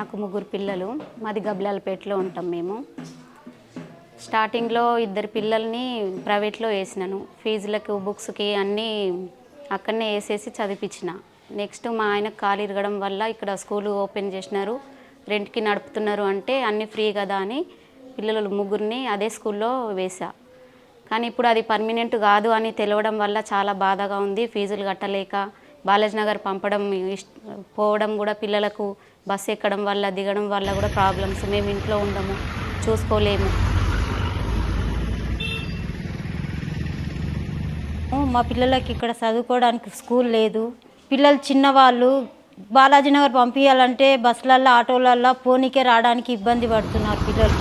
నాకు ముగ్గురు పిల్లలు. మాది గబ్లాలపేటలో ఉంటాం మేము. స్టార్టింగ్లో ఇద్దరు పిల్లల్ని ప్రైవేట్లో వేసినాను. ఫీజులకు బుక్స్కి అన్నీ అక్కడనే వేసేసి చదివించిన నెక్స్ట్ మా ఆయన కాలు ఇరగడం వల్ల ఇక్కడ స్కూల్ ఓపెన్ చేసినారు. రెంట్కి నడుపుతున్నారు అంటే అన్నీ ఫ్రీ కదా అని పిల్లలు ముగ్గురిని అదే స్కూల్లో వేసా కానీ ఇప్పుడు అది పర్మనెంట్ కాదు అని తెలవడం వల్ల చాలా బాధగా ఉంది. ఫీజులు కట్టలేక బాలాజీ నగర్ పంపడం ఇష్ట పోవడం కూడా పిల్లలకు బస్సు ఎక్కడం వల్ల దిగడం వల్ల కూడా ప్రాబ్లమ్స్ మేము ఇంట్లో ఉండము చూసుకోలేము. మా పిల్లలకి ఇక్కడ చదువుకోవడానికి స్కూల్ లేదు. పిల్లలు చిన్నవాళ్ళు బాలాజీ నగర్ పంపించాలంటే బస్సులల్లో ఆటోలల్లో పోనీకే రావడానికి ఇబ్బంది పడుతున్నారు పిల్లలు.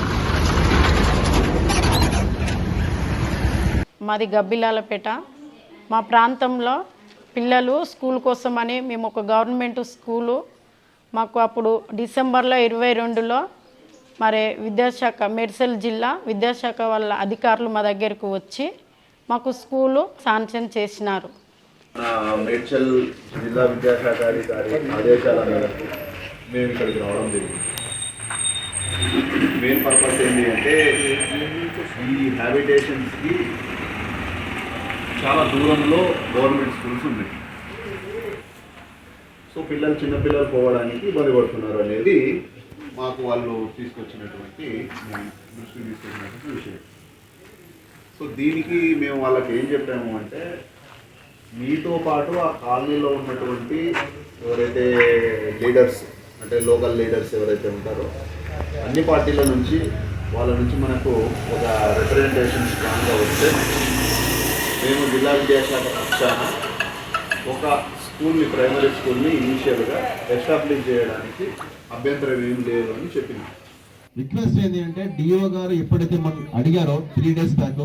మాది గబ్బిలాలపేట. మా ప్రాంతంలో పిల్లలు స్కూల్ కోసమని మేము ఒక గవర్నమెంట్ స్కూలు మాకు అప్పుడు డిసెంబర్లో ఇరవై రెండులో మరి విద్యాశాఖ మెడ్సల్ జిల్లా విద్యాశాఖ వాళ్ళ అధికారులు మా దగ్గరకు వచ్చి మాకు స్కూలు శాంక్షన్ చేసినారు. మన మేడ్చల్ జిల్లా విద్యాశాఖ అధికారి ఆదేశాల మేరకు మేము ఇక్కడికి రావడం జరిగింది. మెయిన్ పర్పస్ ఏంటి అంటే ఈ హ్యాబిటేషన్స్కి చాలా దూరంలో గవర్నమెంట్ స్కూల్స్ ఉన్నాయి. సో పిల్లలు చిన్నపిల్లలు పోవడానికి ఇబ్బంది పడుతున్నారు అనేది మాకు వాళ్ళు తీసుకొచ్చినటువంటి దృష్టికి తీసుకొచ్చినటువంటి విషయం. సో దీనికి మేము వాళ్ళకి ఏం చెప్పాము అంటే మీతో పాటు ఆ కాలనీలో ఉన్నటువంటి ఎవరైతే లీడర్స్ అంటే లోకల్ లీడర్స్ ఎవరైతే ఉంటారో అన్ని పార్టీల నుంచి వాళ్ళ నుంచి మనకు ఒక రిప్రజెంటేషన్ స్ట్రాంగ్గా వస్తే మేము జిల్లా విద్యాశాఖ పక్షాన ఒక స్కూల్ని ప్రైమరీ స్కూల్ని ఇనిషియల్గా ఎస్టాబ్లిష్ చేయడానికి అభ్యంతరం ఏం లేదు అని చెప్పింది రిక్వెస్ట్ ఏంటి అంటే డిఓ గారు ఎప్పుడైతే మనం అడిగారో త్రీ డేస్ బ్యాక్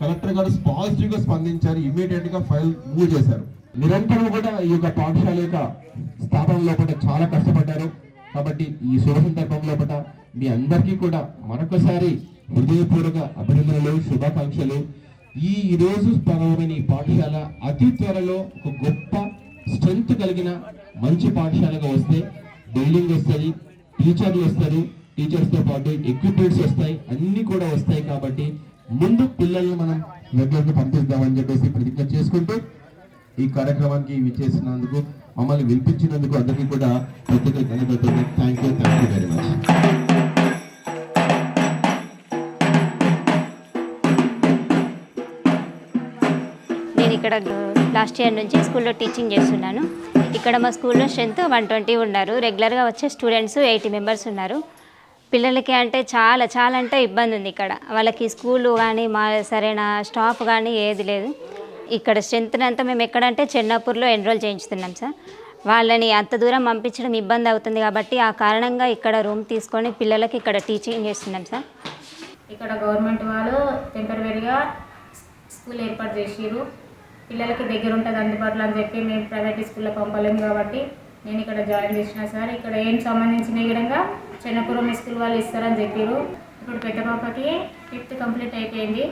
కలెక్టర్ గారు పాజిటివ్గా స్పందించారు ఇమీడియట్గా ఫైల్ మూవ్ చేశారు. నిరంతరం కూడా ఈ యొక్క పాఠశాల యొక్క స్థాపన లోపల చాలా కష్టపడ్డారు. కాబట్టి ఈ శుభ సందర్భం లోపల మీ అందరికీ కూడా మరొకసారి హృదయపూర్వక అభినందనలు శుభాకాంక్షలు. ఈ ఈ రోజు ప్రారంభమైన ఈ పాఠశాల అతి త్వరలో ఒక గొప్ప స్ట్రెంగ్త్ కలిగిన మంచి పాఠశాలగా వస్తే బిల్డింగ్ వస్తుంది టీచర్లు వస్తారు టీచర్స్తో పాటు ఎక్విప్మెంట్స్ వస్తాయి అన్ని కూడా వస్తాయి కాబట్టి ముందు పిల్లల్ని మనం రెగ్యులర్ పంపిద్దామని చెప్పేసి ప్రతిజ్ఞ చేసుకుంటూ ఈ కార్యక్రమానికి విచ్చేసినందుకు మమ్మల్ని వినిపించినందుకు అందరికీ కూడా ప్రత్యేక ధన్యవాదాలు. Thank you thank you very much నేను ఇక్కడ లాస్ట్ ఇయర్ నుంచి స్కూల్లో టీచింగ్ చేస్తున్నాను. ఇక్కడ మా స్కూల్లో స్ట్రెంత్ వన్ ట్వంటీ ఉన్నారు. రెగ్యులర్గా వచ్చే స్టూడెంట్స్ ఎయిటీ మెంబర్స్ ఉన్నారు. పిల్లలకి అంటే చాలా చాలా అంటే ఇబ్బంది ఉంది ఇక్కడ. వాళ్ళకి స్కూలు కానీ మా సరైన స్టాఫ్ కానీ ఏది లేదు. ఇక్కడ స్ట్రెంత్ అంతా మేము ఎక్కడంటే చెన్నాపూర్లో ఎన్రోల్ చేయించుతున్నాం సార్. వాళ్ళని అంత దూరం పంపించడం ఇబ్బంది అవుతుంది కాబట్టి ఆ కారణంగా ఇక్కడ రూమ్ తీసుకొని పిల్లలకి ఇక్కడ టీచింగ్ చేస్తున్నాం సార్. ఇక్కడ గవర్నమెంట్ వాళ్ళు టెంపరీగా స్కూల్ ఏర్పాటు చేసిర్రు. పిల్లలకి దగ్గర ఉంటుంది అందుబాటులో అని చెప్పి మేము ప్రైవేట్ స్కూల్లో పంపలేము కాబట్టి నేను ఇక్కడ జాయిన్ చేసిన సార్. ఇక్కడ ఏం సంబంధించిన విధంగా చిన్నపురం స్కూల్ వాళ్ళు ఇస్తారని చెప్పారు ఇప్పుడు పెద్ద పాపకి ఫిఫ్త్ కంప్లీట్ అయిపోయింది.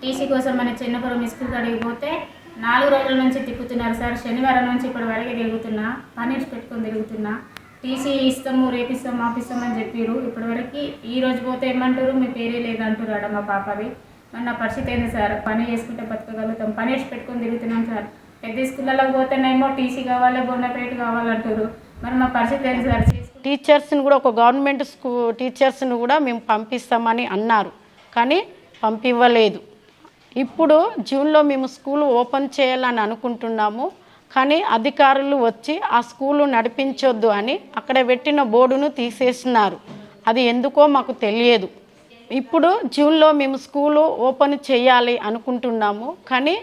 టీసీ కోసం మన చిన్నపురం స్కూల్ కాడికి పోతే నాలుగు రోజుల నుంచి తిప్పుతున్నారు సార్. శనివారం నుంచి ఇప్పటి వరకు తిరుగుతున్నా పన్నీర్స్ పెట్టుకొని తిరుగుతున్నా. టీసీ ఇస్తాము రేపిస్తాం మాపిస్తాం అని చెప్పారు ఇప్పటివరకు ఈ రోజు పోతే ఏమంటారు? మీ పేరే లేదంటారు ఆడ మా పాపది. మరి నా పరిస్థితి ఏంది సార్? పని చేసుకుంటే బతకగలుగుతాం. పని పెట్టుకొని తిరుగుతున్నాం సార్. పెద్ద స్కూళ్ళలో పోతేనేమో టీసీ కావాలి బోనపేట కావాలంటారు మరి మా పరిస్థితి ఏంది సార్? టీచర్స్ని కూడా ఒక గవర్నమెంట్ స్కూ టీచర్స్ని కూడా మేము పంపిస్తామని అన్నారు. కానీ పంపివ్వలేదు. ఇప్పుడు జూన్లో మేము స్కూల్ ఓపెన్ చేయాలని అనుకుంటున్నాము. కానీ అధికారులు వచ్చి ఆ స్కూలు నడిపించొద్దు అని అక్కడ పెట్టిన బోర్డును తీసేసినారు. అది ఎందుకో మాకు తెలియదు. ఇప్పుడు జూన్లో మేము స్కూలు ఓపెన్ చేయాలి అనుకుంటున్నాము కానీ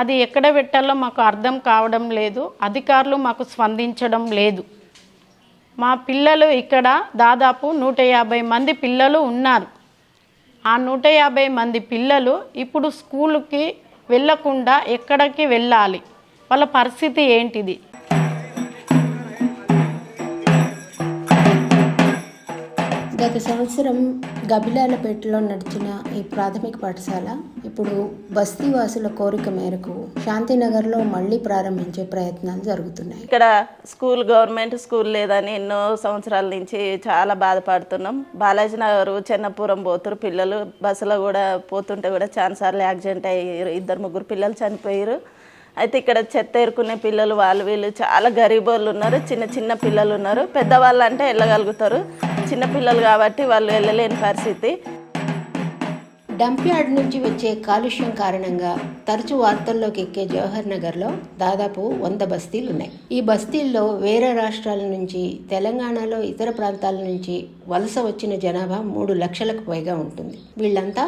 అది ఎక్కడ పెట్టాలో మాకు అర్థం కావడం లేదు అధికారులు మాకు స్పందించడం లేదు. మా పిల్లలు ఇక్కడ దాదాపు నూట యాభై మంది పిల్లలు ఉన్నారు. ఆ నూట యాభై మంది పిల్లలు ఇప్పుడు స్కూలుకి వెళ్ళకుండా ఎక్కడికి వెళ్ళాలి? వాళ్ళ పరిస్థితి ఏంటిది? గత సంవత్సరం గబిలాలపేటలో నడిచిన ఈ ప్రాథమిక పాఠశాల ఇప్పుడు బస్తీవాసుల కోరిక మేరకు శాంతినగర్లో మళ్ళీ ప్రారంభించే ప్రయత్నాలు జరుగుతున్నాయి. ఇక్కడ స్కూల్ గవర్నమెంట్ స్కూల్ లేదని ఎన్నో సంవత్సరాల నుంచి చాలా బాధపడుతున్నాం. బాలాజీ నగర్ చెన్నపురం పోతురు పిల్లలు బస్సులో కూడా పోతుంటే కూడా చాలాసార్లు యాక్సిడెంట్ అయ్యారు ఇద్దరు ముగ్గురు పిల్లలు చనిపోయారు. అయితే ఇక్కడ చెత్త ఏరుకునే పిల్లలు వాళ్ళు వీళ్ళు చాలా గరీబోళ్ళు ఉన్నారు చిన్న చిన్న పిల్లలు ఉన్నారు. పెద్దవాళ్ళు అంటే వెళ్ళగలుగుతారు. చిన్న పిల్లలు కాబట్టి వాళ్ళు వెళ్ళలేని పరిస్థితి. డంప్ యార్డ్ నుంచి వచ్చే కాలుష్యం కారణంగా తరచు వార్తల్లోకి ఎక్కే జవహర్ నగర్లో దాదాపు వంద బస్తీలు ఉన్నాయి ఈ బస్తీల్లో వేరే రాష్ట్రాల నుంచి తెలంగాణలో ఇతర ప్రాంతాల నుంచి వలస వచ్చిన జనాభా మూడు లక్షలకు పైగా ఉంటుంది. వీళ్ళంతా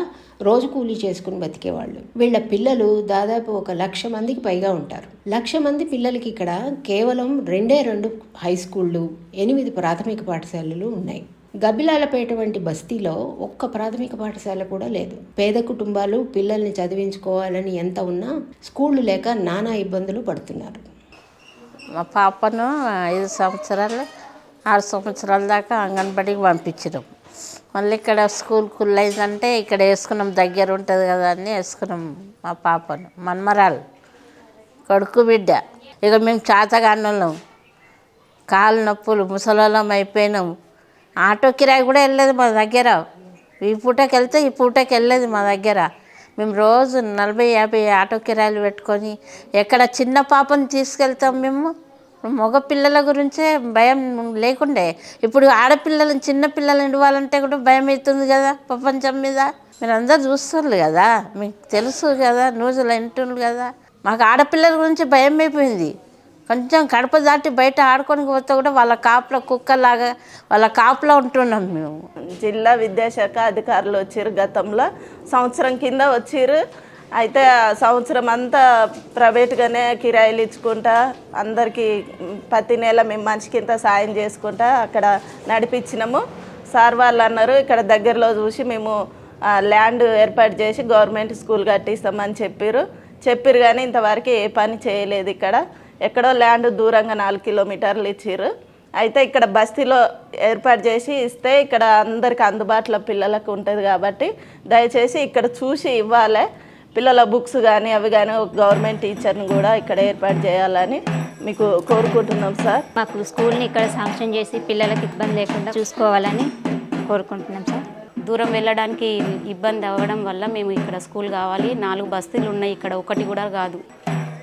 రోజు కూలీ చేసుకుని బతికేవాళ్ళు. వీళ్ళ పిల్లలు దాదాపు ఒక లక్ష మందికి పైగా ఉంటారు. లక్ష మంది పిల్లలకి ఇక్కడ కేవలం రెండే రెండు హై స్కూళ్ళు ఎనిమిది ప్రాథమిక పాఠశాలలు ఉన్నాయి. గబిలాలపేట వంటి బస్తీలో ఒక్క ప్రాథమిక పాఠశాల కూడా లేదు. పేద కుటుంబాలు పిల్లల్ని చదివించుకోవాలని ఎంత ఉన్నా స్కూళ్ళు లేక నానా ఇబ్బందులు పడుతున్నారు. మా పాపను ఐదు సంవత్సరాలు ఆరు సంవత్సరాల దాకా అంగన్వాడీకి పంపించినాం. మళ్ళీ ఇక్కడ స్కూల్ కుల్ అయిందంటే ఇక్కడ వేసుకున్నాం దగ్గర ఉంటుంది కదా అని వేసుకున్నాం మా పాపను. మన్మరాలు కొడుకు బిడ్డ. ఇక మేము చేతగానోళ్ళం. కాలు నొప్పులు ముసలోళ్ళం అయిపోయినాం. ఆటో కిరాయి కూడా వెళ్ళలేదు మా దగ్గర. ఈ పూటకి వెళ్తే ఈ పూటకి వెళ్ళలేదు మా దగ్గర. మేము రోజు నలభై యాభై ఆటో కిరాయిలు పెట్టుకొని ఎక్కడ చిన్న పాపను తీసుకెళ్తాం మేము. మగ పిల్లల గురించే భయం లేకుండే. ఇప్పుడు ఆడపిల్లలను చిన్న పిల్లలను ఇవ్వాలంటే కూడా భయం అవుతుంది కదా ప్రపంచం మీద. మీరు అందరు చూస్తున్నారు కదా మీకు తెలుసు కదా న్యూస్లో వింటున్నారు కదా. మాకు ఆడపిల్లల గురించి భయం అయిపోయింది. కొంచెం కడప దాటి బయట ఆడుకొని పోతే కూడా వాళ్ళ కాపులో కుక్కలాగా వాళ్ళ కాపులో ఉంటున్నాం మేము. జిల్లా విద్యాశాఖ అధికారులు వచ్చారు గతంలో. సంవత్సరం కింద వచ్చారు. అయితే సంవత్సరం అంతా ప్రైవేట్గానే కిరాయిలు ఇచ్చుకుంటా అందరికీ ప్రతి నెల మేము మనిషికి ఇంత సాయం చేసుకుంటా అక్కడ నడిపించినాము. సార్ వాళ్ళు అన్నారు ఇక్కడ దగ్గరలో చూసి మేము ల్యాండ్ ఏర్పాటు చేసి గవర్నమెంట్ స్కూల్ కట్టిస్తామని చెప్పారు. చెప్పారు కానీ ఇంతవరకు ఏ పని చేయలేదు ఇక్కడ. ఎక్కడో ల్యాండ్ దూరంగా నాలుగు కిలోమీటర్లు ఇచ్చారు అయితే ఇక్కడ బస్తీలో ఏర్పాటు చేసి ఇస్తే ఇక్కడ అందరికి అందుబాటులో పిల్లలకు ఉంటుంది కాబట్టి దయచేసి ఇక్కడ చూసి ఇవ్వాలి. పిల్లల బుక్స్ కానీ అవి కానీ ఒక గవర్నమెంట్ టీచర్ని కూడా ఇక్కడ ఏర్పాటు చేయాలని మీకు కోరుకుంటున్నాం సార్. మాకు స్కూల్ని ఇక్కడ శాంక్షన్ చేసి పిల్లలకి ఇబ్బంది లేకుండా చూసుకోవాలని కోరుకుంటున్నాం సార్. దూరం వెళ్ళడానికి ఇబ్బంది అవ్వడం వల్ల మేము ఇక్కడ స్కూల్ కావాలి. నాలుగు బస్తీలు ఉన్నాయి. ఇక్కడ ఒకటి కూడా కాదు.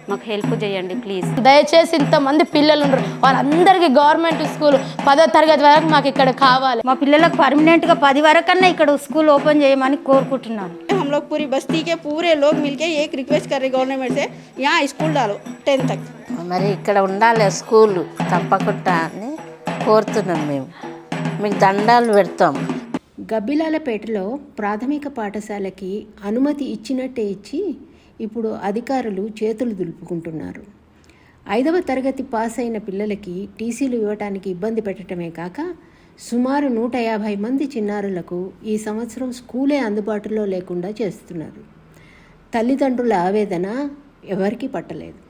మాకు హెల్ప్ చేయండి ప్లీజ్ దయచేసి ఇంతమంది పిల్లలు ఉన్నారు వాళ్ళందరికీ గవర్నమెంట్ స్కూల్ పదో తరగతి వరకు మాకు ఇక్కడ కావాలి మా పిల్లలకు పర్మనెంట్గా పది వరకన్నా ఇక్కడ స్కూల్ ఓపెన్ చేయమని కోరుకుంటున్నాను हम लोग पूरी बस्ती के पूरे लोग मिलके एक रिक्वेस्ट कर रहे गवर्नमेंट से यहाँ स्कूल डालो टेंथ तक మరి ఇక్కడ ఉండాలి స్కూలు తప్పకుండా అని కోరుతున్నాం మేము మీకు దండాలు పెడతాం గబ్బిలాలపేటలో ప్రాథమిక పాఠశాలకి అనుమతి ఇచ్చినట్టే ఇచ్చి ఇప్పుడు అధికారులు చేతులు దులుపుకుంటున్నారు. ఐదవ తరగతి పాస్ అయిన పిల్లలకి టీసీలు ఇవ్వటానికి ఇబ్బంది పెట్టడమే కాక సుమారు నూట యాభై మంది చిన్నారులకు ఈ సంవత్సరం స్కూలే అందుబాటులో లేకుండా చేస్తున్నారు. తల్లిదండ్రుల ఆవేదన ఎవరికీ పట్టలేదు.